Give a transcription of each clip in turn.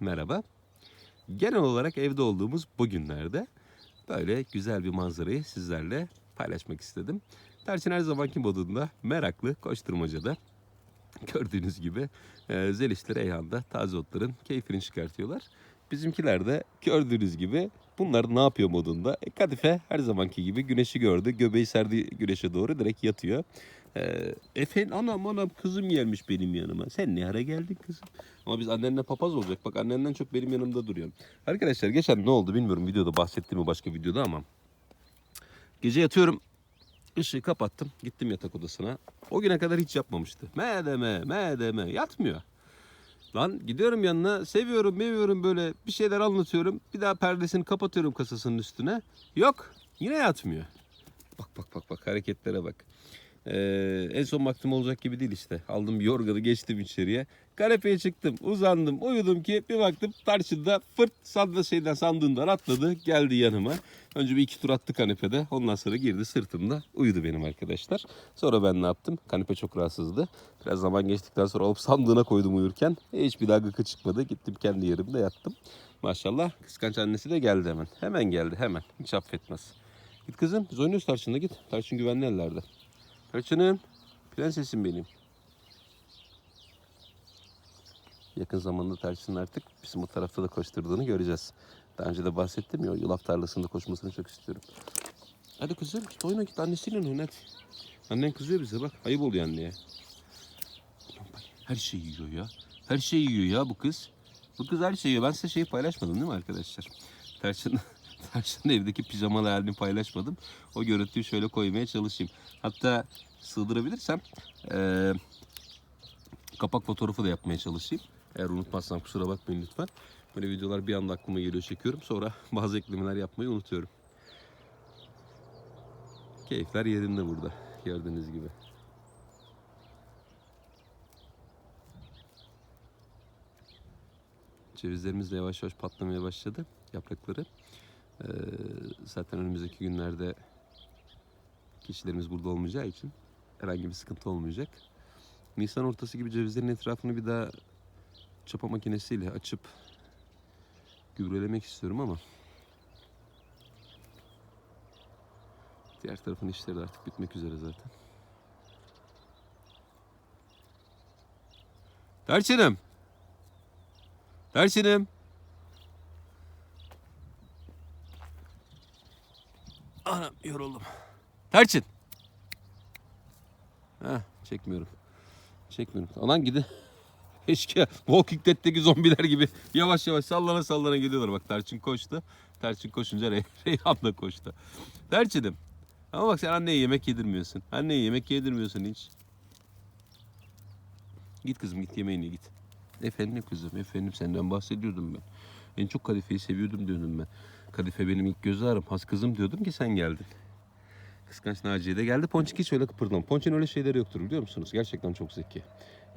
merhaba. Genel olarak evde olduğumuz bugünlerde böyle güzel bir manzarayı sizlerle paylaşmak istedim. Tersin her zamanki modunda meraklı koşturmacada gördüğünüz gibi e, Zelişli Reyhan'da taze otların keyfini çıkartıyorlar. Bizimkiler de gördüğünüz gibi bunlar ne yapıyor modunda. E, Kadife her zamanki gibi güneşi gördü. Göbeği serdi güneşe doğru direkt yatıyor. E, efendim anam anam kızım gelmiş benim yanıma. Sen ne ara geldin kızım? Ama biz annenle papaz olacak. Bak annenden çok benim yanımda duruyor. Arkadaşlar geçen ne oldu bilmiyorum videoda bahsettim başka videoda ama. Gece yatıyorum. Işığı kapattım. Gittim yatak odasına. O güne kadar hiç yapmamıştı. Me deme, me deme. Yatmıyor. Lan gidiyorum yanına. Seviyorum, meviyorum böyle bir şeyler anlatıyorum. Bir daha perdesini kapatıyorum kasasının üstüne. Yok. Yine yatmıyor. Bak bak bak bak hareketlere bak. Ee, en son vaktim olacak gibi değil işte. Aldım yorganı geçtim içeriye. Kanepeye çıktım, uzandım, uyudum ki bir baktım karşında fırt sandı şeyden sandığından atladı geldi yanıma. Önce bir iki tur attı kanepede. Ondan sonra girdi sırtımda uyudu benim arkadaşlar. Sonra ben ne yaptım? Kanepe çok rahatsızdı. Biraz zaman geçtikten sonra alıp sandığına koydum uyurken. Hiçbir daha gıkı çıkmadı. Gittim kendi yerimde yattım. Maşallah kıskanç annesi de geldi hemen. Hemen geldi hemen. Hiç affetmez. Git kızım biz oynuyoruz Tarçın'la git. Tarçın güvenli ellerde. Tarçın'ım prensesim benim. Yakın zamanda Tarçın'ın artık bizim o tarafta da koşturduğunu göreceğiz. Daha önce de bahsettim ya yulaf tarlasında koşmasını çok istiyorum. Hadi kızım git oyna git annesiyle oyna hadi. Annen kızıyor bize bak ayıp oluyor anneye. Her şeyi yiyor ya. Her şeyi yiyor ya bu kız. Bu kız her şeyi yiyor. Ben size şeyi paylaşmadım değil mi arkadaşlar? Tarçın, Tarçın'ın evdeki pijamalı halini paylaşmadım. O görüntüyü şöyle koymaya çalışayım. Hatta sığdırabilirsem eee, kapak fotoğrafı da yapmaya çalışayım. Eğer unutmazsam kusura bakmayın lütfen. Böyle videolar bir anda aklıma geliyor çekiyorum. Sonra bazı eklemeler yapmayı unutuyorum. Keyifler yerinde burada. Gördüğünüz gibi. Cevizlerimiz de yavaş yavaş patlamaya başladı. Yaprakları. Ee, zaten önümüzdeki günlerde kişilerimiz burada olmayacağı için herhangi bir sıkıntı olmayacak. Nisan ortası gibi cevizlerin etrafını bir daha çapa makinesiyle açıp gübrelemek istiyorum ama diğer tarafın işleri de artık bitmek üzere zaten. Tarçınım. Tarçınım. Anam yoruldum. Tarçın. Heh, çekmiyorum. Çekmiyorum. Anan gidi. Keşke Walking Dead'teki zombiler gibi yavaş yavaş sallana sallana gidiyorlar. Bak Tarçın koştu. Tarçın koşunca Rey Reyhan da koştu. Tarçın'ım. Ama bak sen anneye yemek yedirmiyorsun. Anneye yemek yedirmiyorsun hiç. Git kızım git yemeğine git. Efendim kızım efendim senden bahsediyordum ben. En çok kadifeyi seviyordum diyordum ben. Kadife benim ilk göz ağrım. Has kızım diyordum ki sen geldin. Kıskanç Naciye de geldi. Ponçik hiç öyle kıpırdam. Ponçin öyle şeyleri yoktur biliyor musunuz? Gerçekten çok zeki.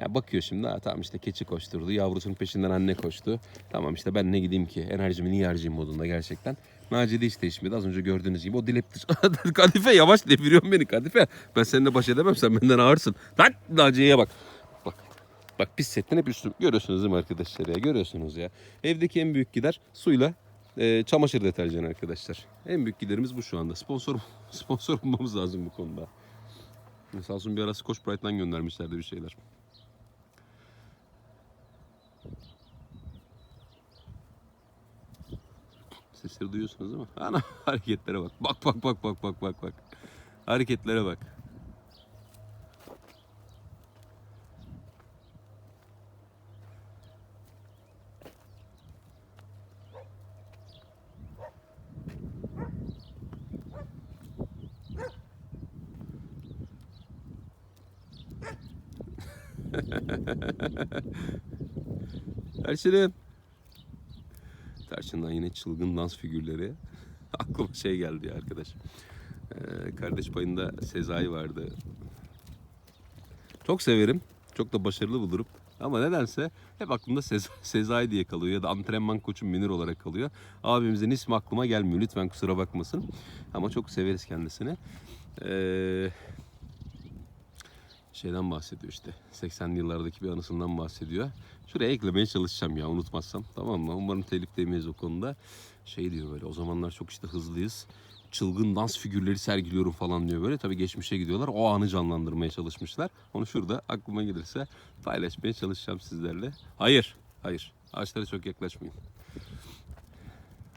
Ya bakıyor şimdi ha tamam işte keçi koşturdu. Yavrusunun peşinden anne koştu. Tamam işte ben ne gideyim ki? Enerjimi niye harcayayım modunda gerçekten. Naciye de hiç değişmedi. Az önce gördüğünüz gibi o dilep Kadife yavaş deviriyorsun beni Kadife. Ben seninle baş edemem. Sen benden ağırsın. Lan Naciye'ye bak. Bak. Bak pis setten hep üstüm. Görüyorsunuz değil mi arkadaşlar ya? Görüyorsunuz ya. Evdeki en büyük gider suyla e, çamaşır deterjanı arkadaşlar. En büyük giderimiz bu şu anda. Sponsor sponsor olmamız lazım bu konuda. Sağ olsun bir ara Scotch Brite'dan göndermişlerdi bir şeyler. Sesleri duyuyorsunuz değil mi? Ana hareketlere bak. Bak bak bak bak bak bak bak. Hareketlere bak. Tarçınım. Tarçından yine çılgın dans figürleri. Aklıma şey geldi arkadaş. Ee, kardeş payında Sezai vardı. Çok severim. Çok da başarılı bulurum. Ama nedense hep aklımda Sez Sezai diye kalıyor ya da antrenman koçum Münir olarak kalıyor. Abimizin ismi aklıma gelmiyor. Lütfen kusura bakmasın. Ama çok severiz kendisini. Ee, şeyden bahsediyor işte. 80'li yıllardaki bir anısından bahsediyor. Şuraya eklemeye çalışacağım ya unutmazsam. Tamam mı? Umarım telif değmeyiz o konuda. Şey diyor böyle o zamanlar çok işte hızlıyız. Çılgın dans figürleri sergiliyorum falan diyor böyle. Tabii geçmişe gidiyorlar. O anı canlandırmaya çalışmışlar. Onu şurada aklıma gelirse paylaşmaya çalışacağım sizlerle. Hayır. Hayır. Ağaçlara çok yaklaşmayın.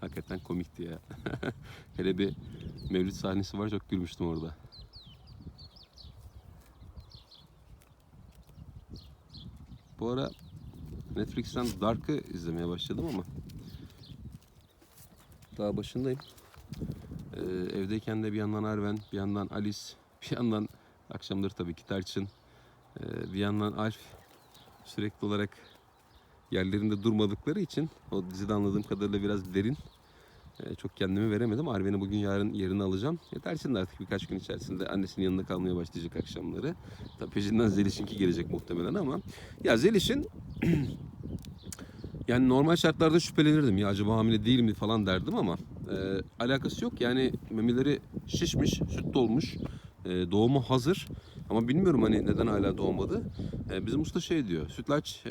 Hakikaten komikti ya. Hele bir mevlüt sahnesi var çok gülmüştüm orada. Bu ara Netflix'ten Dark'ı izlemeye başladım ama daha başındayım. Ee, evdeyken de bir yandan Arven, bir yandan Alice, bir yandan akşamları tabii ki Tarçın, ee, bir yandan Alf sürekli olarak yerlerinde durmadıkları için o dizide anladığım kadarıyla biraz derin. Ee, çok kendimi veremedim. Arven'i bugün yarın yerini alacağım. Yeter şimdi artık birkaç gün içerisinde annesinin yanında kalmaya başlayacak akşamları. Tabii peşinden Zeliş'inki gelecek muhtemelen ama ya Zeliş'in yani normal şartlarda şüphelenirdim ya acaba hamile değil mi falan derdim ama e, alakası yok. Yani memeleri şişmiş, süt dolmuş, e, doğumu hazır. Ama bilmiyorum hani neden hala doğmadı. E, bizim usta şey diyor, sütlaç e,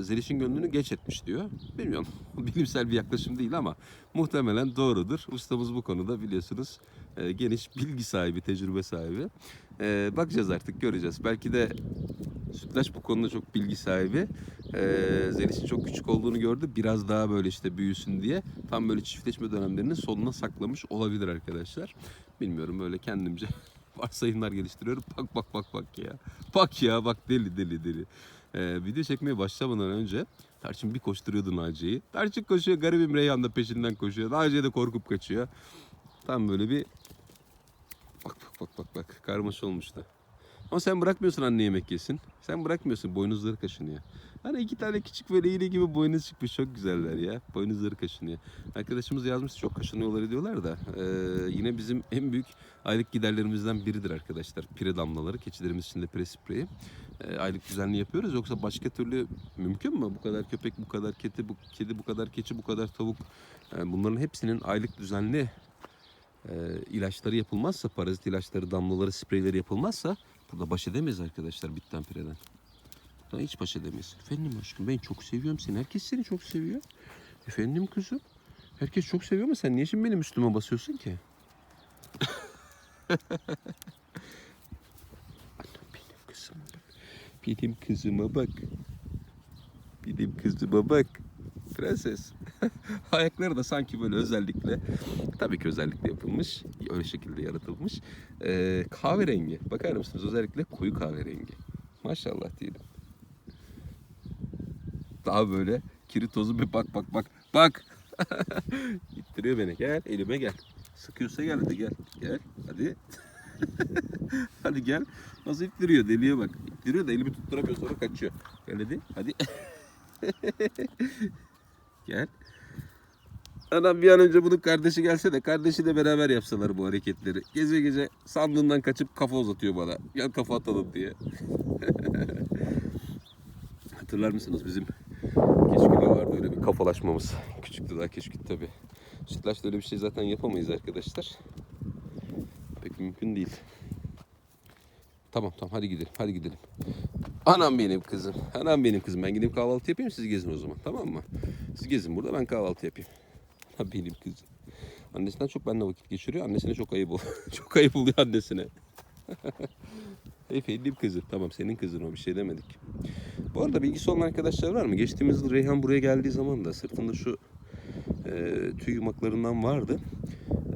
Zeliş'in gönlünü geç etmiş diyor. Bilmiyorum, bilimsel bir yaklaşım değil ama muhtemelen doğrudur. Ustamız bu konuda biliyorsunuz e, geniş bilgi sahibi, tecrübe sahibi. E, bakacağız artık, göreceğiz. Belki de Sütlaç bu konuda çok bilgi sahibi. Ee, Zeliş'in çok küçük olduğunu gördü. Biraz daha böyle işte büyüsün diye tam böyle çiftleşme dönemlerinin sonuna saklamış olabilir arkadaşlar. Bilmiyorum böyle kendimce varsayımlar geliştiriyorum. Bak bak bak bak ya. Bak ya bak deli deli deli. Ee, video çekmeye başlamadan önce Tarçın bir koşturuyordu Naciye'yi. Tarçın koşuyor garibim Reyhan da peşinden koşuyor. Naciye de korkup kaçıyor. Tam böyle bir bak bak bak bak bak karmaşa olmuştu. Ama sen bırakmıyorsun anne yemek yesin. Sen bırakmıyorsun boynuzları kaşınıyor. Hani iki tane küçük böyle iğne gibi boynuz çıkmış çok güzeller ya. Boynuzları kaşınıyor. Arkadaşımız yazmış çok kaşınıyorlar diyorlar da. e, yine bizim en büyük aylık giderlerimizden biridir arkadaşlar. Pire damlaları. Keçilerimiz için de pire spreyi. E, aylık düzenli yapıyoruz. Yoksa başka türlü mümkün mü? Bu kadar köpek, bu kadar kedi, bu kedi, bu kadar keçi, bu kadar tavuk. E, bunların hepsinin aylık düzenli e, ilaçları yapılmazsa, parazit ilaçları, damlaları, spreyleri yapılmazsa burada baş edemeyiz arkadaşlar bitten pireden. Daha hiç baş edemeyiz. Efendim aşkım ben çok seviyorum seni. Herkes seni çok seviyor. Efendim kızım. Herkes çok seviyor ama sen niye şimdi benim üstüme basıyorsun ki? Benim kızıma bak. Benim kızıma bak. Benim kızıma bak. Prenses. Ayakları da sanki böyle özellikle, tabii ki özellikle yapılmış, öyle şekilde yaratılmış. Ee, kahverengi. Bakar mısınız? Özellikle koyu kahverengi. Maşallah diyelim. Daha böyle kiri tozu bir bak bak bak. Bak. İttiriyor beni. Gel elime gel. Sıkıyorsa gel hadi gel. Gel hadi. hadi gel. Nasıl ittiriyor deliye bak. İttiriyor da elimi tutturamıyor sonra kaçıyor. Gel hadi. Hadi. Gel. Adam bir an önce bunun kardeşi gelse de kardeşiyle beraber yapsalar bu hareketleri. Gece gece sandığından kaçıp kafa uzatıyor bana. Gel kafa atalım diye. Hatırlar mısınız bizim keşkülde vardı öyle bir kafalaşmamız. Küçüktü daha keşkül tabi. Sütlaçta öyle bir şey zaten yapamayız arkadaşlar. Pek mümkün değil. Tamam tamam hadi gidelim hadi gidelim. Anam benim kızım. Anam benim kızım. Ben gideyim kahvaltı yapayım siz gezin o zaman tamam mı? Siz gezin burada ben kahvaltı yapayım. Anam benim kızım. Annesinden çok benimle vakit geçiriyor. Annesine çok ayıp oluyor. çok ayıp oluyor annesine. Efendim kızım. Tamam senin kızın o bir şey demedik. Bu arada bilgisi olan arkadaşlar var mı? Geçtiğimiz yıl Reyhan buraya geldiği zaman da sırtında şu e, tüy yumaklarından vardı.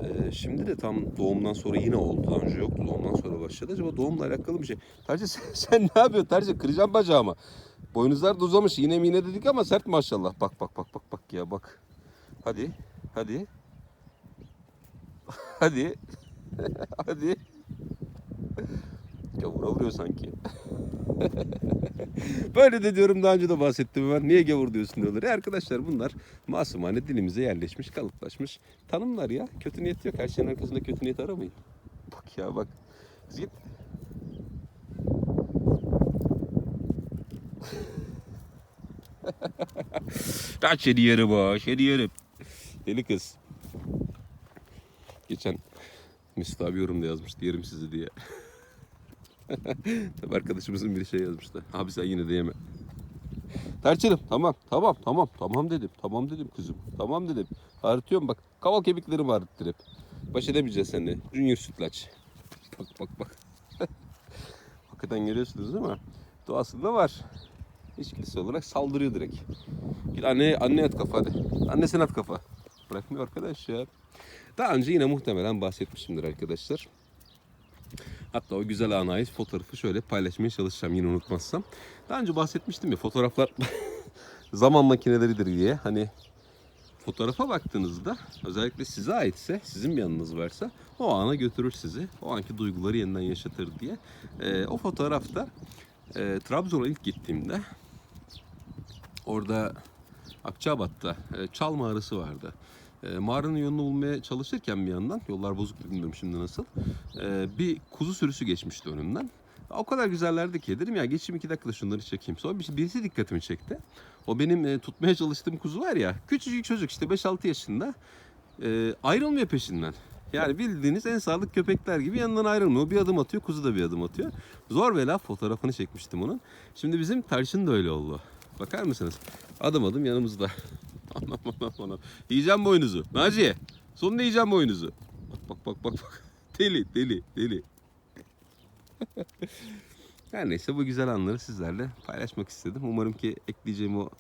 E, şimdi de tam doğumdan sonra yine oldu. Daha önce yoktu. Doğumdan sonra başladı. Acaba doğumla alakalı bir şey. Tercih sen, sen ne yapıyorsun? Tercih kıracağım bacağımı. Boynuzlar da uzamış. Yine mi yine dedik ama sert maşallah. Bak bak bak bak bak ya bak. Hadi. Hadi. Hadi. Hadi. Gavura vuruyor sanki. Böyle de diyorum daha önce de bahsettim ben. Niye gavur diyorsun diyorlar. E arkadaşlar bunlar masumane dilimize yerleşmiş, kalıplaşmış tanımlar ya. Kötü niyet yok. Her şeyin arkasında kötü niyet aramayın. Bak ya bak. Git. Kaç yedi yerim o, yedi yerim. Deli kız. Geçen Mesut abi yorumda yazmıştı yerim sizi diye. Tabii arkadaşımızın bir şey yazmıştı. Abi sen yine de yeme. Tarçınım tamam tamam tamam tamam dedim. Tamam dedim kızım. Tamam dedim. Ağrıtıyorum bak. Kaval kemiklerim ağrıttır. Baş edemeyeceğiz seninle. Junior sütlaç. Bak bak bak. Hakikaten görüyorsunuz değil mi? Doğasında var. İçkilisi olarak saldırıyor direkt. Git anne, anne at kafa hadi. Annesine at kafa. Bırakmıyor arkadaş ya. Daha önce yine muhtemelen bahsetmişimdir arkadaşlar. Hatta o güzel ana ait fotoğrafı şöyle paylaşmaya çalışacağım yine unutmazsam. Daha önce bahsetmiştim ya fotoğraflar zaman makineleridir diye. Hani fotoğrafa baktığınızda özellikle size aitse, sizin bir anınız varsa o ana götürür sizi. O anki duyguları yeniden yaşatır diye. Ee, o fotoğrafta e, Trabzon'a ilk gittiğimde orada Akçabat'ta e, Çal mağarası vardı. E, mağaranın yolunu bulmaya çalışırken bir yandan, yollar bozuk bilmiyorum şimdi nasıl, e, bir kuzu sürüsü geçmişti önümden. O kadar güzellerdi ki dedim ya geçeyim iki dakikada şunları çekeyim. Sonra bir- birisi dikkatimi çekti. O benim e, tutmaya çalıştığım kuzu var ya, küçücük çocuk işte 5-6 yaşında e, ayrılmıyor peşinden. Yani bildiğiniz en sadık köpekler gibi yanından ayrılmıyor. Bir adım atıyor, kuzu da bir adım atıyor. Zor bela fotoğrafını çekmiştim onun. Şimdi bizim tarçın da öyle oldu. Bakar mısınız? Adım adım yanımızda. anam anam anam. Yiyeceğim boynuzu. Naciye. Sonunda yiyeceğim boynuzu. Bak bak bak bak. bak. Deli deli deli. Her neyse bu güzel anları sizlerle paylaşmak istedim. Umarım ki ekleyeceğim o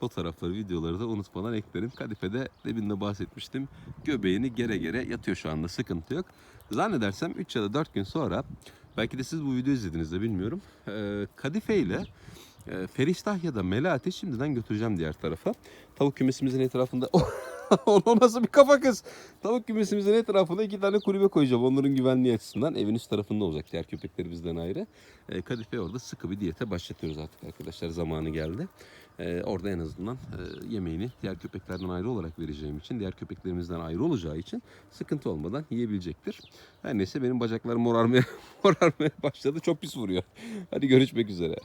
fotoğrafları, videoları da unutmadan eklerim. Kadife'de demin de bahsetmiştim. Göbeğini gere gere yatıyor şu anda. Sıkıntı yok. Zannedersem 3 ya da 4 gün sonra belki de siz bu videoyu izlediğinizde bilmiyorum. Kadife ile Feriştah ya da Melati şimdiden götüreceğim diğer tarafa. Tavuk kümesimizin etrafında... o nasıl bir kafa kız? Tavuk kümesimizin etrafına iki tane kulübe koyacağım. Onların güvenliği açısından. Evin üst tarafında olacak. Diğer köpekleri bizden ayrı. E, Kadife orada sıkı bir diyete başlatıyoruz artık arkadaşlar. Zamanı geldi. E, orada en azından e, yemeğini diğer köpeklerden ayrı olarak vereceğim için, diğer köpeklerimizden ayrı olacağı için sıkıntı olmadan yiyebilecektir. Her neyse benim bacaklarım morarmaya, morarmaya başladı. Çok pis vuruyor. Hadi görüşmek üzere.